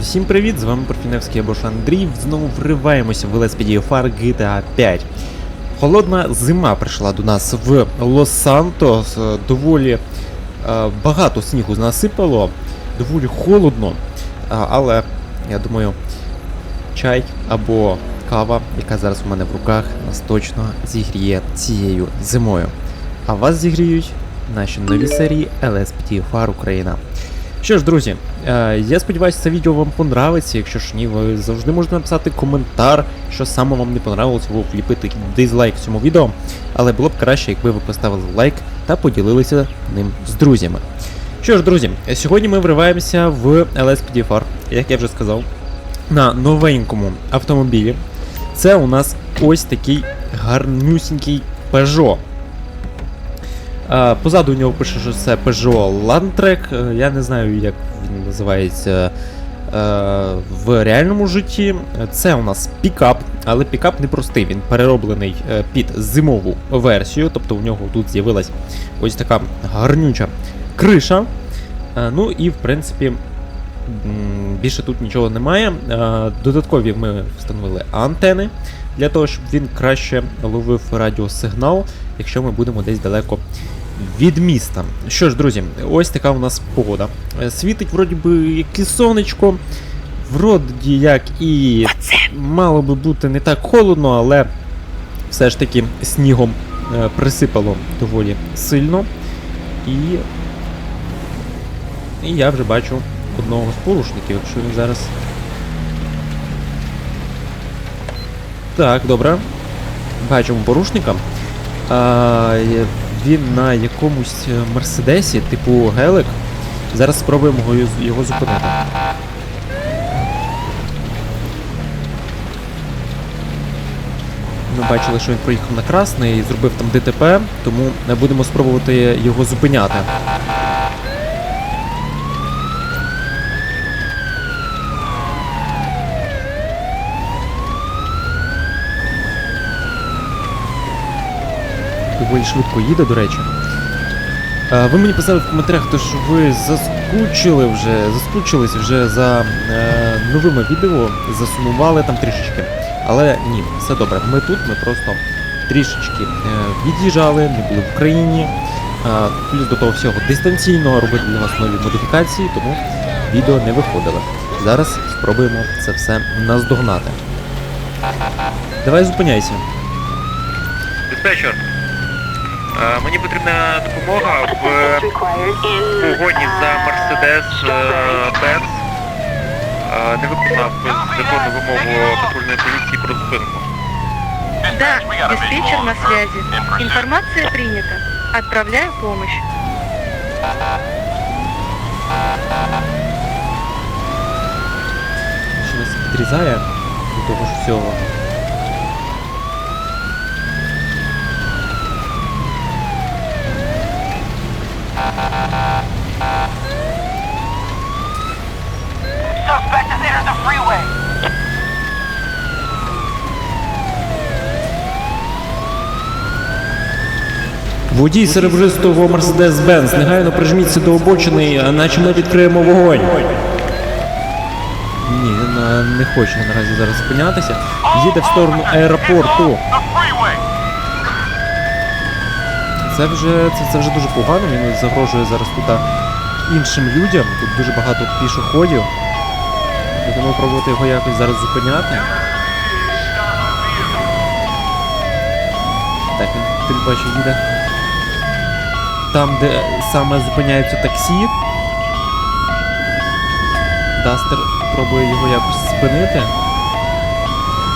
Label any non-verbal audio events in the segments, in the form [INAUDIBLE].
Всім привіт! З вами Парфіневський або Андрій. Знову вриваємося в LSPD Far GTA 5. Холодна зима прийшла до нас в Лос-Сантос. Доволі е, багато снігу насипало, доволі холодно. А, але я думаю, чай або кава, яка зараз у мене в руках, нас точно зігріє цією зимою. А вас зігріють наші нові серії LSPD Far Україна. Що ж, друзі, е, я сподіваюся, це відео вам понравиться. Якщо ж ні, ви завжди можете написати коментар, що саме вам не понравилось, або вліпити дизлайк цьому відео. Але було б краще, якби ви поставили лайк та поділилися ним з друзями. Що ж, друзі, сьогодні ми вриваємося в LSPD Far, як я вже сказав, на новенькому автомобілі. Це у нас ось такий гарнюсінький Peugeot. Позаду у нього пише, що це Peugeot Landtrek. Е, Я не знаю, як він називається е, в реальному житті. Це у нас пікап, але пікап не простий, він перероблений е, під зимову версію. Тобто у нього тут з'явилась ось така гарнюча криша. Ну і в принципі. Більше тут нічого немає. Додаткові ми встановили антени для того, щоб він краще ловив радіосигнал, якщо ми будемо десь далеко від міста. Що ж, друзі, ось така у нас погода. Е, Світить вроді би як і сонечко, вроді як і мало би бути не так холодно, але все ж таки снігом е, присипало доволі сильно. І, і я вже бачу одного з порушників, якщо він зараз. Так, добре. Бачимо порушника. А, він на якомусь е, мерседесі, типу гелик. Зараз спробуємо його, зупинити. Ми бачили, що він проїхав на красний і зробив там ДТП, тому будемо спробувати його зупиняти. Доволі швидко їде, до речі. Е, Ви мені писали в коментарях, то що ви заскучили вже, заскучились вже за е, новими відео, засумували там трішечки. Але ні, все добре. Ми тут, ми просто трішечки е, від'їжджали, не були в Україні. Е, плюс до того всього дистанційно робити для вас нові модифікації, тому відео не виходило. Зараз спробуємо це все наздогнати. Давай зупиняйся. Диспетчер, мені потрібна допомога в погоні за Мерседес Бенц. Не виконав законну вимогу патрульної поліції про зупинку. Да, диспетчер на связи. Информация принята. Отправляю помощь. що нас підрізає до того ж всього. Suspect has entered the freeway. Водій серебристого Mercedes-Benz, негайно прижміться до обочини, наче ми відкриємо вогонь. Ні, не хоче наразі зараз зупинятися. Їде в сторону аеропорту. Це вже це, це вже дуже погано. Він загрожує зараз тут іншим людям. Тут дуже багато пішоходів. Будемо пробувати його якось зараз зупиняти. Так, він тим паче їде. Там, де саме зупиняється таксі. Дастер пробує його якось спинити.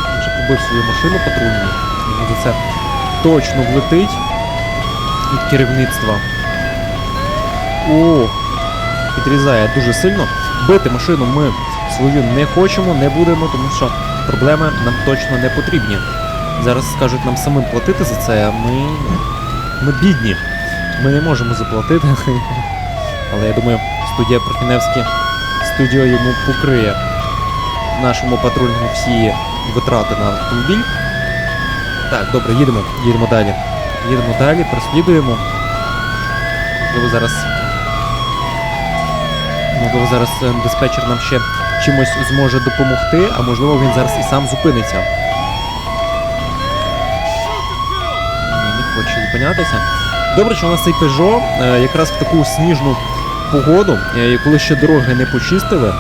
Він вже побив свою машину патрульну. Йому за це точно влетить від керівництва. О, підрізає дуже сильно. Бити машину ми свою не хочемо, не будемо, тому що проблеми нам точно не потрібні. Зараз скажуть нам самим платити за це, а ми. Ми бідні. Ми не можемо заплатити. [LAUGHS] Але я думаю, студія Профіневські студіо йому покриє нашому патрульному всі витрати на автомобіль. Так, добре, їдемо, їдемо далі. Їдемо далі, прослідуємо. Можливо, зараз. Можливо, зараз е, диспетчер нам ще чимось зможе допомогти, а можливо він зараз і сам зупиниться. Не хоче зупинятися. Добре, що у нас цей е, якраз в таку сніжну погоду, е, коли ще дороги не почистили,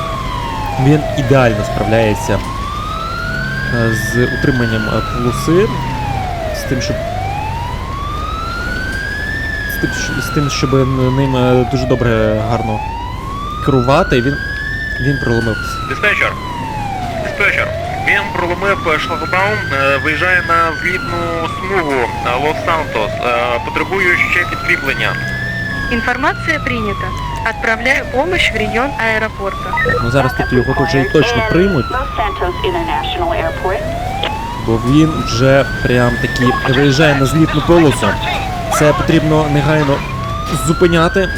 він ідеально справляється е, з утриманням е, полоси, з тим, щоб з тим, щоб ним дуже добре гарно керувати. Він, він проломив. Диспетчер. Диспетчер. Він проломив е, шлагбаум, е, виїжджає на злітну смугу е, Лос-Сантос. Потребую ще підкріплення. Информация принята. Отправляю помощь в район аэропорта. Ну зараз тут його тут вже і точно приймуть, бо він вже прям таки виїжджає на злітну полосу. Це потрібно негайно зупиняти.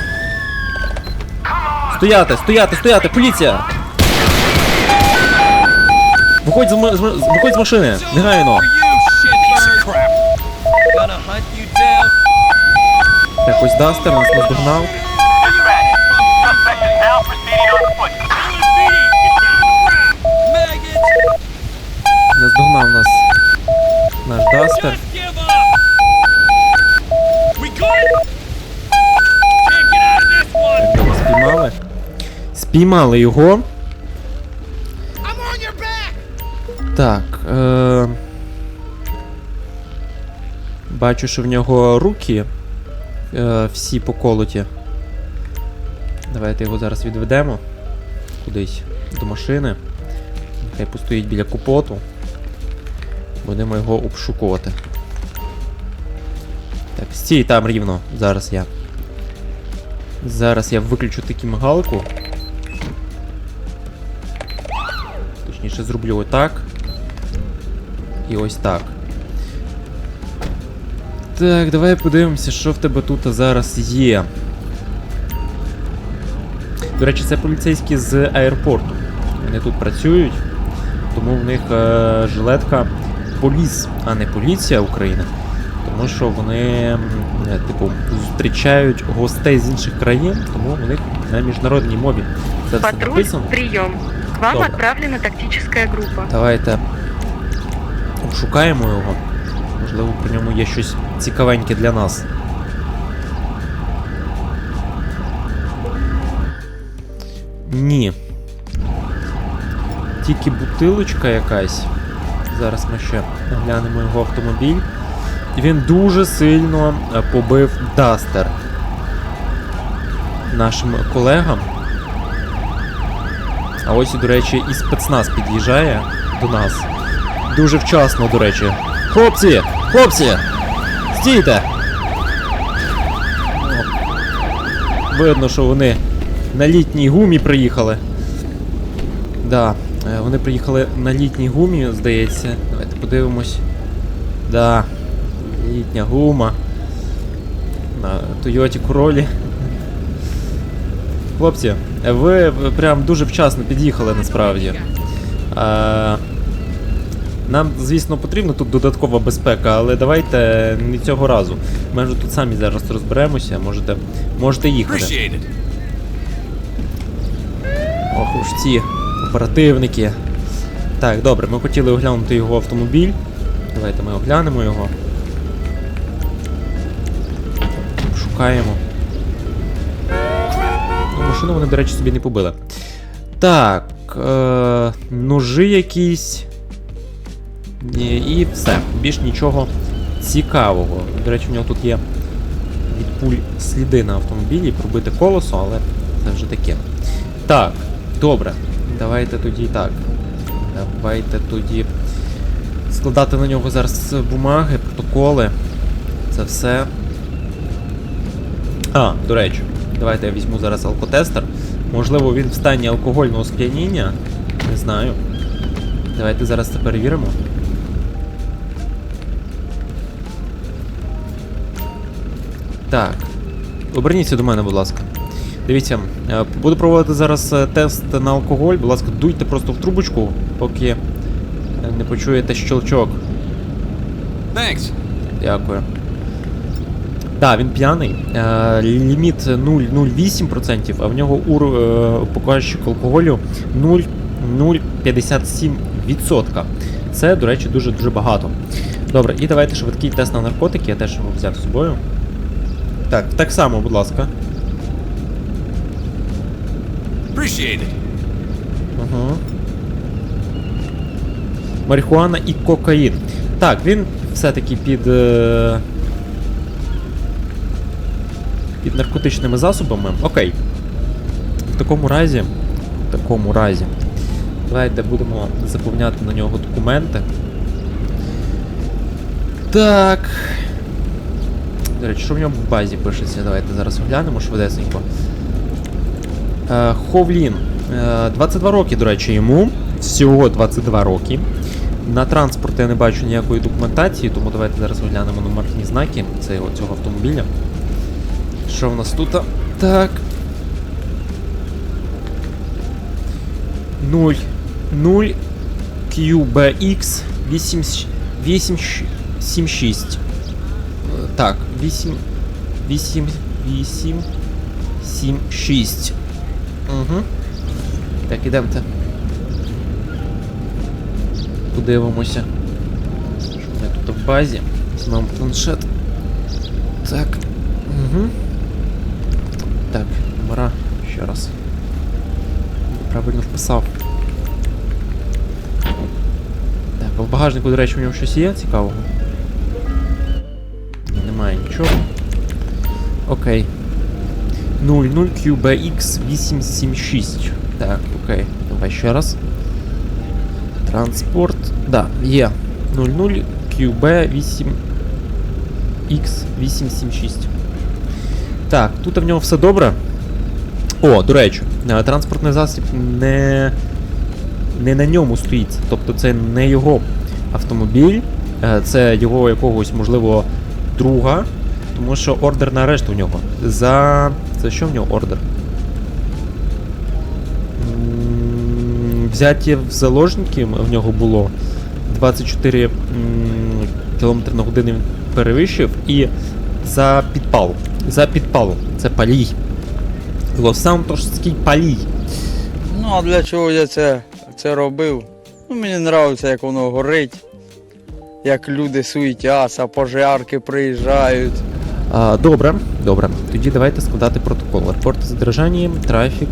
Стояти, стояти, стояти, поліція! Виходь з, м- з м- виходь з машини, негайно. Так, ось Дастер нас наздогнав. Наздогнав нас наш Дастер. Так, його спіймали. Спіймали його. Так. Е... Бачу, що в нього руки е, всі поколоті. Давайте його зараз відведемо кудись до машини. Нехай постоїть біля капоту. Будемо його обшукувати. Так, стій там рівно. Зараз я. Зараз я виключу таки мигалку. Точніше, зроблю отак. І ось так. Так, давай подивимося, що в тебе тут зараз є. До речі, це поліцейські з аеропорту. Вони тут працюють, тому в них е, жилетка поліс, а не поліція України. Тому що вони, е, типу, зустрічають гостей з інших країн, тому у них на міжнародній мові це все написано. прием. К вам Добро. отправлена тактическая группа. Давайте обшукаємо його. Можливо, при ньому є щось цікавеньке для нас. Ні. Тільки бутилочка якась. Зараз ми ще глянемо його автомобіль. Він дуже сильно е, побив Дастер нашим колегам. А ось, до речі, і спецназ під'їжджає до нас. Дуже вчасно, до речі. Хлопці! Хлопці! Стійте! О, видно, що вони на літній гумі приїхали. Да, е, вони приїхали на літній гумі, здається. Давайте подивимось. Да, літня гума. На Тойоті Королі. Хлопці, ви прям дуже вчасно під'їхали насправді. А, нам, звісно, потрібна тут додаткова безпека, але давайте не цього разу. Ми вже тут самі зараз розберемося, можете, можете їхати. Ох уж ці оперативники. Так, добре, ми хотіли оглянути його автомобіль. Давайте ми оглянемо його. Шукаємо. Ну, машину вони, до речі, собі не побили. Так. Е- ножи якісь. І, все. Більш нічого цікавого. До речі, в нього тут є від пуль сліди на автомобілі, пробите колесо, але це вже таке. Так, добре. Давайте тоді так. Давайте тоді складати на нього зараз бумаги, протоколи. Це все. А, до речі, давайте я візьму зараз алкотестер. Можливо, він в стані алкогольного сп'яніння. Не знаю. Давайте зараз це перевіримо. Так. Оберніться до мене, будь ласка. Дивіться, е, буду проводити зараз е, тест на алкоголь. Будь ласка, дуйте просто в трубочку, поки е, не почуєте щелчок. Thanks. Дякую. Так, він п'яний. Е, ліміт 0,08%, а в нього ур, е, показчик алкоголю 0,57%. Це, до речі, дуже-дуже багато. Добре, і давайте швидкий тест на наркотики, я теж його взяв з собою. Так, так само, будь ласка. Appreciate it. Ага. Марихуана і кокаїн. Так, він все-таки під. Е... Під наркотичними засобами. Окей. В такому разі. В такому разі. Давайте будемо заповняти на нього документи. Так. До речі, що в ньому в базі пишеться? Давайте зараз оглянемо швидесенько. Е, Ховлін. Е, 22 роки, до речі, йому. Всього 22 роки. На транспорт я не бачу ніякої документації, тому давайте зараз оглянемо номерні знаки цього, цього автомобіля. Що в нас тут? Так. 0 0 QBX 8 876. Так, 8 8 8 7 6. Угу. Так, ідемте. Подивимося. Що в мене тут в базі? Візьмемо планшет. Багажнику, до речі, у нього щось є цікавого? Немає нічого. Окей. 00 QBX 876. Так, окей. Давай ще раз. Транспорт. Да, є. 00 QB 8 X876. Так, тут в нього все добре. О, до речі, е, транспортний засіб не, не на ньому стоїть. Тобто це не його автомобіль, е, це його якогось, можливо, друга. Тому що ордер на арешт у нього. За. За що в нього ордер? Взяті в заложники в нього було 24 км на годину він перевищив і за підпал. За підпал. Це палій. Лос-Сантошський палій. Ну, а для чого я це, це робив? Ну, мені подобається, як воно горить, як люди суетяться, пожарки приїжджають. А, добре, добре. Тоді давайте складати протокол. Репорт задержання, трафік.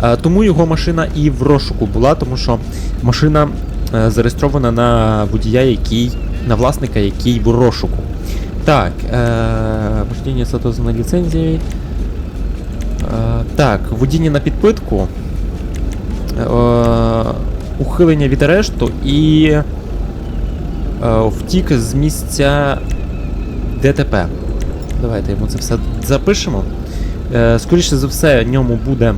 А, тому його машина і в розшуку була, тому що машина е, зареєстрована на водія, який. на власника, який в розшуку. Так, е, вождіння статусу на ліцензії. Е, так, водіння на підпитку. Е, ухилення від арешту і е, втік з місця ДТП. Давайте йому це все запишемо. Е, скоріше за все, ньому буде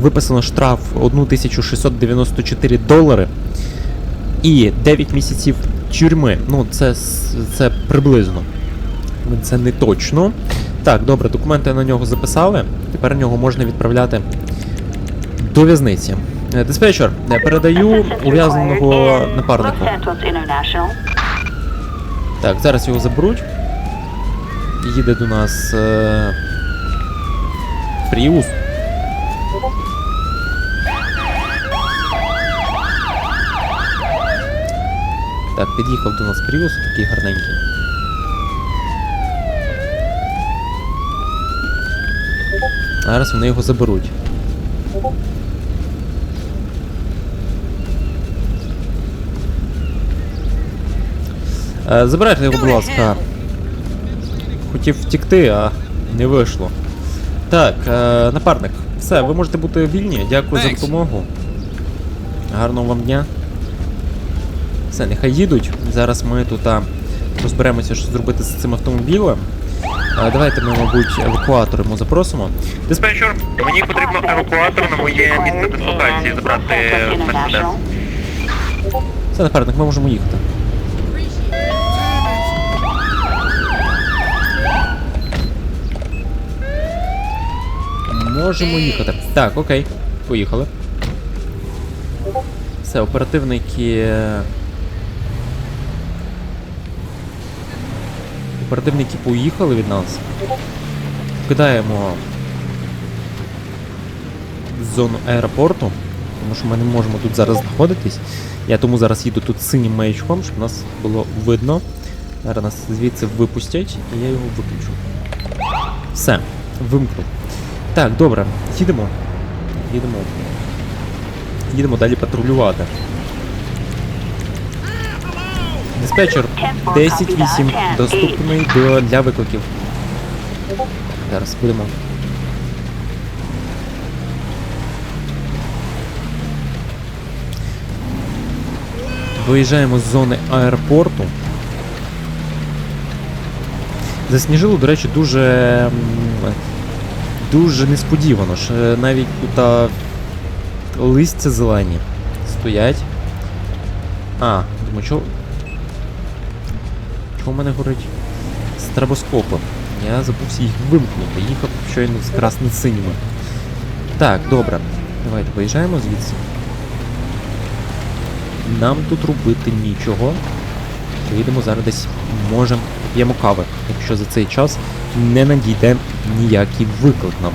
виписано штраф 1694 долари і 9 місяців тюрми. Ну, це, це приблизно. Це не точно. Так, добре, документи на нього записали. Тепер нього можна відправляти до в'язниці. Е, Диспетчер, е, передаю ув'язненого Los напарнику. Так, зараз його заберуть. Їде до нас е... Пріус. Так, під'їхав до нас Пріус, такий гарненький. Зараз вони його заберуть. Забирайте його, будь ласка. Хотів втікти, а не вийшло. Так, е, напарник, все, ви можете бути вільні. Дякую за допомогу. Гарного вам дня. Все, нехай їдуть. Зараз ми тут а, розберемося, що зробити з цим автомобілем. Е, давайте ми, мабуть, евакуатор йому запросимо. Диспетчер, мені потрібно евакуатор на моє місце дислокації забрати Все, напарник, ми можемо їхати. Можемо їхати. Так, окей. Поїхали. Все, оперативники. Оперативники поїхали від нас. Кидаємо зону аеропорту. тому що ми не можемо тут зараз знаходитись. Я тому зараз їду тут синім маячком, щоб нас було видно. Зараз нас звідси випустять, і я його виключу. Все, вимкнув. Так, добре, їдемо. Їдемо. Їдемо далі патрулювати. Диспетчер 10-8 доступний до, для викликів. Зараз будемо. Виїжджаємо з зони аеропорту. Засніжило, до речі, дуже. Дуже несподівано. Що навіть тут листя зелені стоять. А, думаю, чого. Чого в мене горить? Стробоскопи. Я забувся їх вимкнути. Їхав щойно з красно-синіми. Так, добре. Давайте виїжджаємо звідси. Нам тут робити нічого. Поїдемо зараз десь, можемо, п'ємо кави, якщо за цей час не надійде ніякий виклик нам.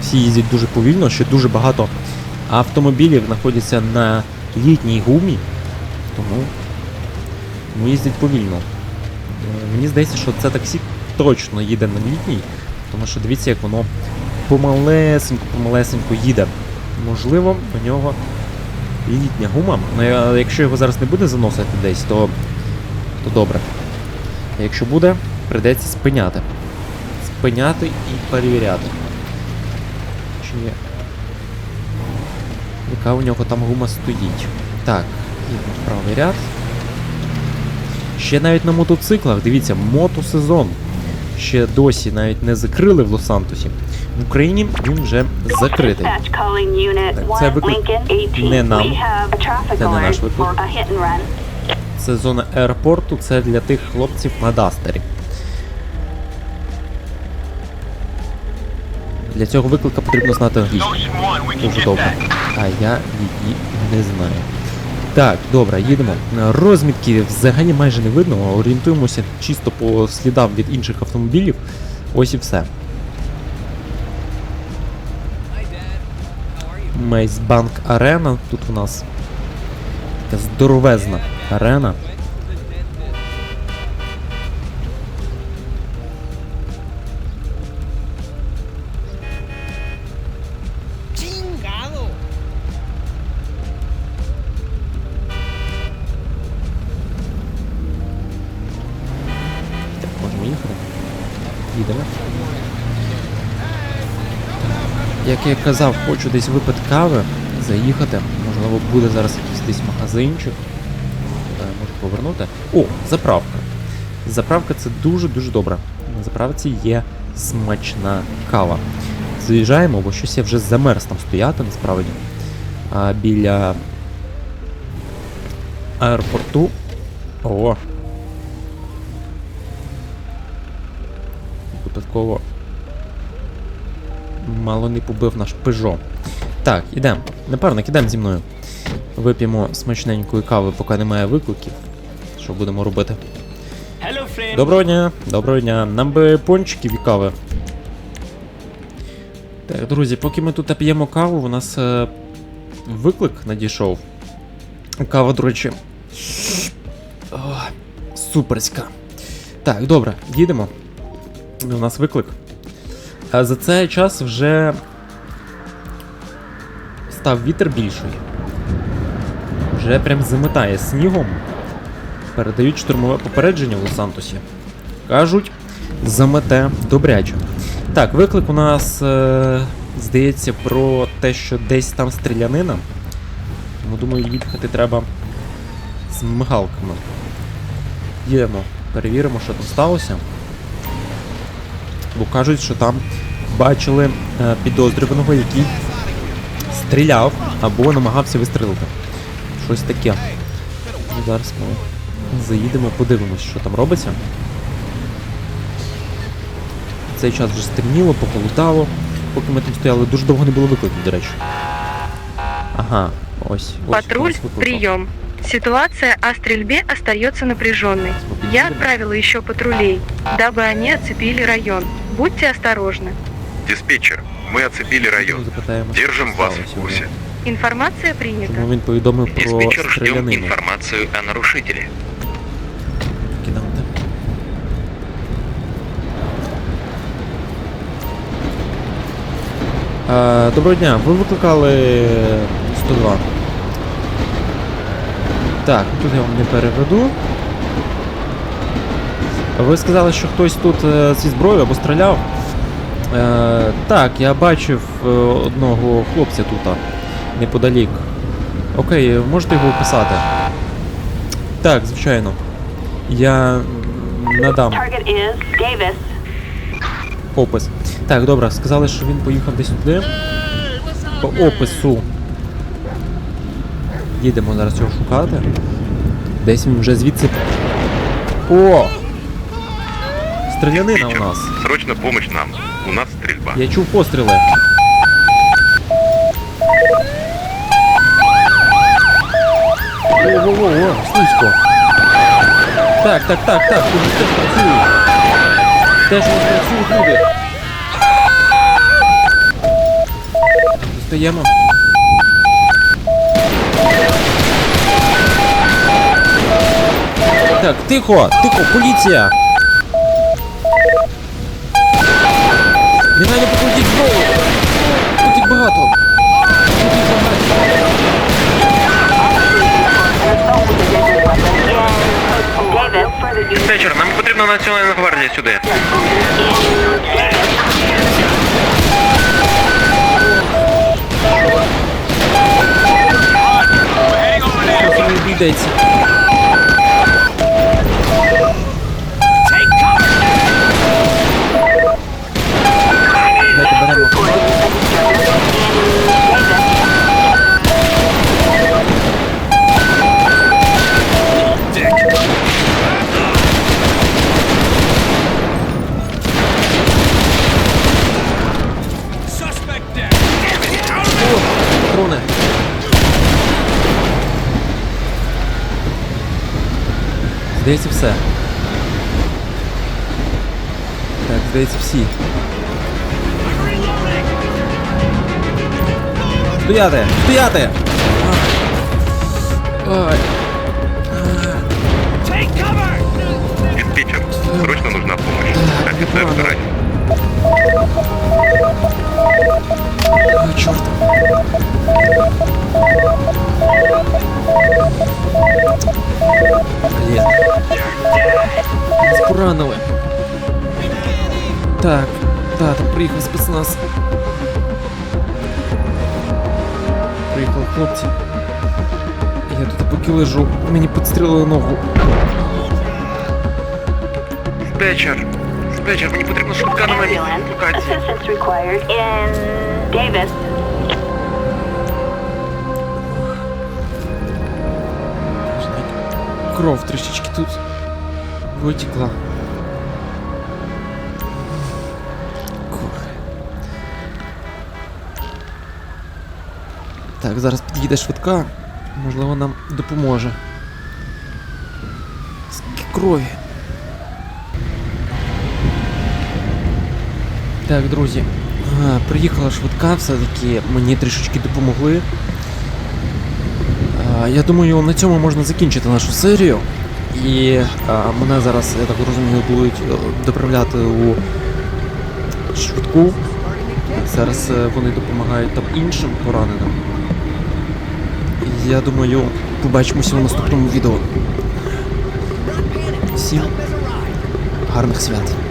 Всі їздять дуже повільно, ще дуже багато автомобілів знаходяться на літній гумі, тому, тому їздять повільно. Е, Мені здається, що це таксі точно їде на літній, тому що дивіться, як воно помалесенько, помалесенько їде. Можливо, у нього літня гума, але якщо його зараз не буде заносити десь, то, то добре. Якщо буде, прийдеться спиняти. Спиняти і перевіряти. Чи є. Яка у нього там гума стоїть? Так, їдемо в правий ряд. Ще навіть на мотоциклах, дивіться, мотосезон. Ще досі навіть не закрили в Лос-Сантосі. В Україні він вже закритий. Так, це виклик не нам. Це не наш виклик. Це зона аеропорту, це для тих хлопців на Дастері. Для цього виклика потрібно знати англійську. Ocean 1, we can Дуже добре. А я її не знаю. Так, добре, їдемо. Розмітки взагалі майже не видно, орієнтуємося чисто по слідам від інших автомобілів. Ось і все. Мейсбанк Арена. Тут у нас така здоровезна арена. Я казав, хочу десь випити кави, заїхати. Можливо, буде зараз якийсь десь магазинчик. Куди можу повернути. О, заправка. Заправка це дуже-дуже добре. На заправці є смачна кава. Заїжджаємо, бо щось я вже замерз там стояти насправді. А біля аеропорту. О, випадково мало не побив наш Peugeot. Так, ідемо. Напевно, ідемо зі мною. Вип'ємо смачненької кави, поки немає викликів. Що будемо робити? Доброго дня, доброго дня. Нам би пончиків і кави. Так, друзі, поки ми тут п'ємо каву, у нас е, виклик надійшов. Кава, до речі. О, суперська. Так, добре, їдемо. У нас виклик. За цей час вже став вітер більший. Вже прям заметає снігом. Передають штурмове попередження в Лос-Сантосі. Кажуть, замете добряче. Так, виклик у нас е, здається про те, що десь там стрілянина. Тому думаю, їхати треба з мигалками. Їдемо, перевіримо, що там сталося. Бо кажуть, що там бачили е, підозрюваного, який стріляв або намагався вистрілити. Щось таке. Ну, зараз ми заїдемо, подивимось, що там робиться. Цей час вже стемніло, похолодало. Поки ми тут стояли, дуже довго не було викликів, до речі. Ага, ось. ось Патруль, прием. Ситуация о стрельбе остается напряженной. Я отправила еще патрулей, дабы они оцепили район. Будьте осторожны. Диспетчер, мы оцепили район. Держим вас в курсе. вже. Информация принята. Чому він повідомив про Диспетчер, ждем стрілянину? информацию о нарушителе. Е, Доброго дня, ви викликали 102. Так, тут я вам не переведу. Ви сказали, що хтось тут е, зі зброєю або стріляв. Е, так, я бачив е, одного хлопця тут, неподалік. Окей, можете його описати? Так, звичайно. Я надам опис. Так, добре, сказали, що він поїхав десь туди. По опису. Їдемо зараз його шукати. Десь він вже звідси. О! Стрілянина у нас. Срочно помощь нам. У нас стрельба. Я чув постріли. Ого-го-го, слизько. Так, так, так, так, тут теж працюють. Теж у нас працюють люди. Достаємо. Так, тихо, тихо, поліція! Негайно покрутіть зброю! Тут їх багато! Тут їх багато! Диспетчер, нам потрібна Національна гвардія сюди. Трохи не обійдеться. Здається, все. Так, здається, всі. Стояти! Стояти! Диспетчер, срочно нужна помощь. Офицер ранен. Ой, чорт. Блін. Нас поранили. Так, да, там приїхав спецназ. Приїхали хлопці. Я тут поки лежу, мені підстрілили ногу. Диспетчер. Диспетчер, мені потрібна швидка на новій Ambulance. локації. Кров трішечки тут витекла. Кух. Так, зараз під'їде швидка. Можливо, нам допоможе. Скільки крові. Так, друзі. Приїхала швидка, все-таки мені трішечки допомогли. А, Я думаю, на цьому можна закінчити нашу серію. І а, мене зараз, я так розумію, будуть е, доправляти у швидку. Зараз е, вони допомагають там іншим пораненим. Я думаю, побачимося у наступному відео. Всім гарних свят.